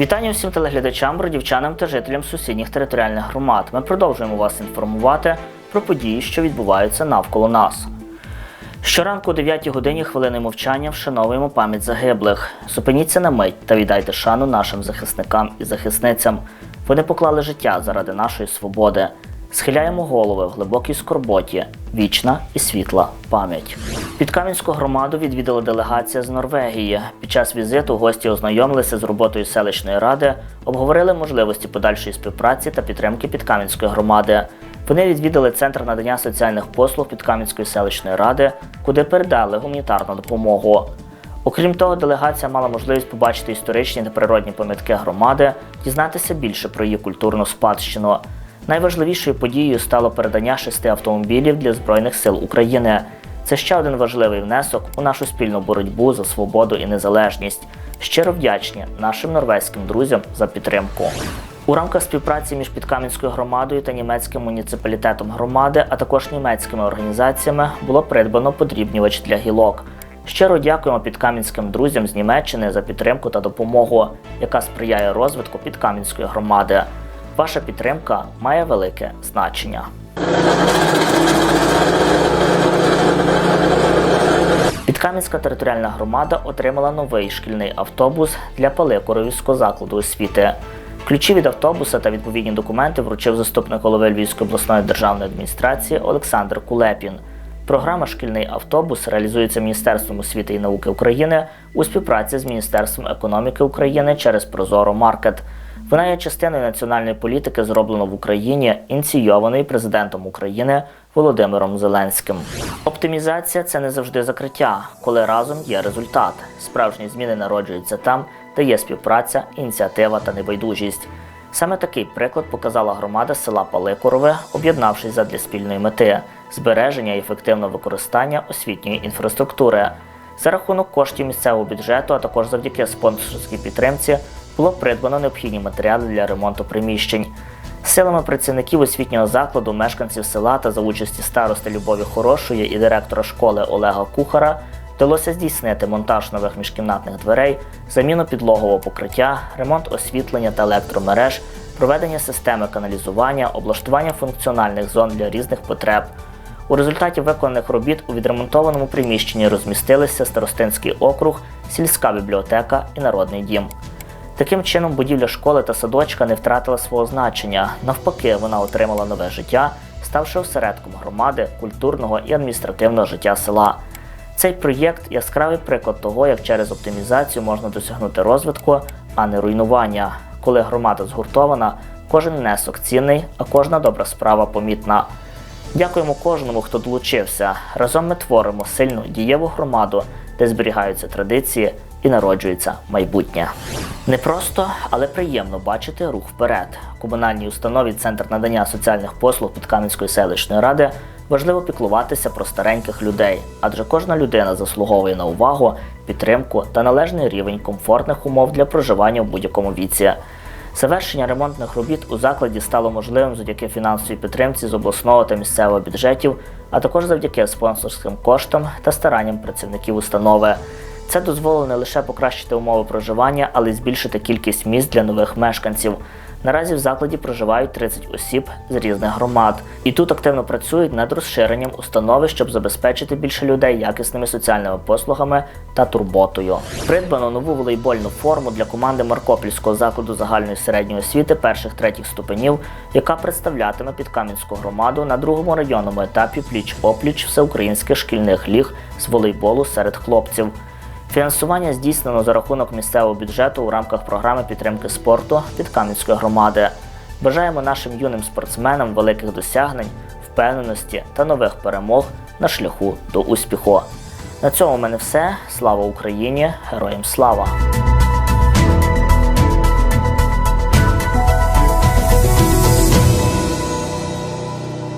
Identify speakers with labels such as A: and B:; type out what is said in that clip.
A: Вітання всім телеглядачам, бродівчанам та жителям сусідніх територіальних громад. Ми продовжуємо вас інформувати про події, що відбуваються навколо нас. Щоранку о 9 годині хвилини мовчання вшановуємо пам'ять загиблих. Зупиніться на мить та віддайте шану нашим захисникам і захисницям. Вони поклали життя заради нашої свободи. Схиляємо голови в глибокій скорботі, вічна і світла пам'ять. Підкам'янську громаду відвідала делегація з Норвегії. Під час візиту гості ознайомилися з роботою селищної ради, обговорили можливості подальшої співпраці та підтримки Підкам'янської громади. Вони відвідали центр надання соціальних послуг Підкам'янської селищної ради, куди передали гуманітарну допомогу. Окрім того, делегація мала можливість побачити історичні та природні пам'ятки громади, дізнатися більше про її культурну спадщину. Найважливішою подією стало передання шести автомобілів для Збройних сил України. Це ще один важливий внесок у нашу спільну боротьбу за свободу і незалежність. Щиро вдячні нашим норвезьким друзям за підтримку. У рамках співпраці між Підкам'янською громадою та німецьким муніципалітетом громади, а також німецькими організаціями, було придбано подрібнювач для гілок. Щиро дякуємо підкам'янським друзям з Німеччини за підтримку та допомогу, яка сприяє розвитку підкам'янської громади. Ваша підтримка має велике значення. Підкам'янська територіальна громада отримала новий шкільний автобус для Паликоровського закладу освіти. Ключі від автобуса та відповідні документи вручив заступник голови Львівської обласної державної адміністрації Олександр Кулепін. Програма Шкільний автобус реалізується Міністерством освіти і науки України у співпраці з Міністерством економіки України через Прозоро Маркет. Вона є частиною національної політики, зроблено в Україні, ініційованої президентом України Володимиром Зеленським. Оптимізація це не завжди закриття, коли разом є результат. Справжні зміни народжуються там, де є співпраця, ініціатива та небайдужість. Саме такий приклад показала громада села Паликорове, об'єднавшись задля спільної мети збереження і ефективного використання освітньої інфраструктури. За рахунок коштів місцевого бюджету, а також завдяки спонсорській підтримці, було придбано необхідні матеріали для ремонту приміщень. Силами працівників освітнього закладу, мешканців села та за участі старости Любові Хорошої і директора школи Олега Кухара вдалося здійснити монтаж нових міжкімнатних дверей, заміну підлогового покриття, ремонт освітлення та електромереж, проведення системи каналізування, облаштування функціональних зон для різних потреб. У результаті виконаних робіт у відремонтованому приміщенні розмістилися Старостинський округ, сільська бібліотека і народний дім. Таким чином, будівля школи та садочка не втратила свого значення. Навпаки, вона отримала нове життя, ставши осередком громади, культурного і адміністративного життя села. Цей проєкт яскравий приклад того, як через оптимізацію можна досягнути розвитку, а не руйнування. Коли громада згуртована, кожен внесок цінний, а кожна добра справа помітна. Дякуємо кожному, хто долучився. Разом ми творимо сильну дієву громаду, де зберігаються традиції і народжується майбутнє. Не просто, але приємно бачити рух вперед. Комунальній установі Центр надання соціальних послуг Підкам'янської селищної ради важливо піклуватися про стареньких людей, адже кожна людина заслуговує на увагу, підтримку та належний рівень комфортних умов для проживання в будь-якому віці. Завершення ремонтних робіт у закладі стало можливим завдяки фінансовій підтримці з обласного та місцевого бюджетів, а також завдяки спонсорським коштам та старанням працівників установи. Це дозволило не лише покращити умови проживання, але й збільшити кількість місць для нових мешканців. Наразі в закладі проживають 30 осіб з різних громад, і тут активно працюють над розширенням установи, щоб забезпечити більше людей якісними соціальними послугами та турботою. Придбано нову волейбольну форму для команди Маркопільського закладу загальної середньої освіти перших третіх ступенів, яка представлятиме підкам'янську громаду на другому районному етапі пліч-опліч всеукраїнських шкільних ліг з волейболу серед хлопців. Фінансування здійснено за рахунок місцевого бюджету у рамках програми підтримки спорту від Кам'янської громади. Бажаємо нашим юним спортсменам великих досягнень, впевненості та нових перемог на шляху до успіху. На цьому в мене все. Слава Україні! Героям слава!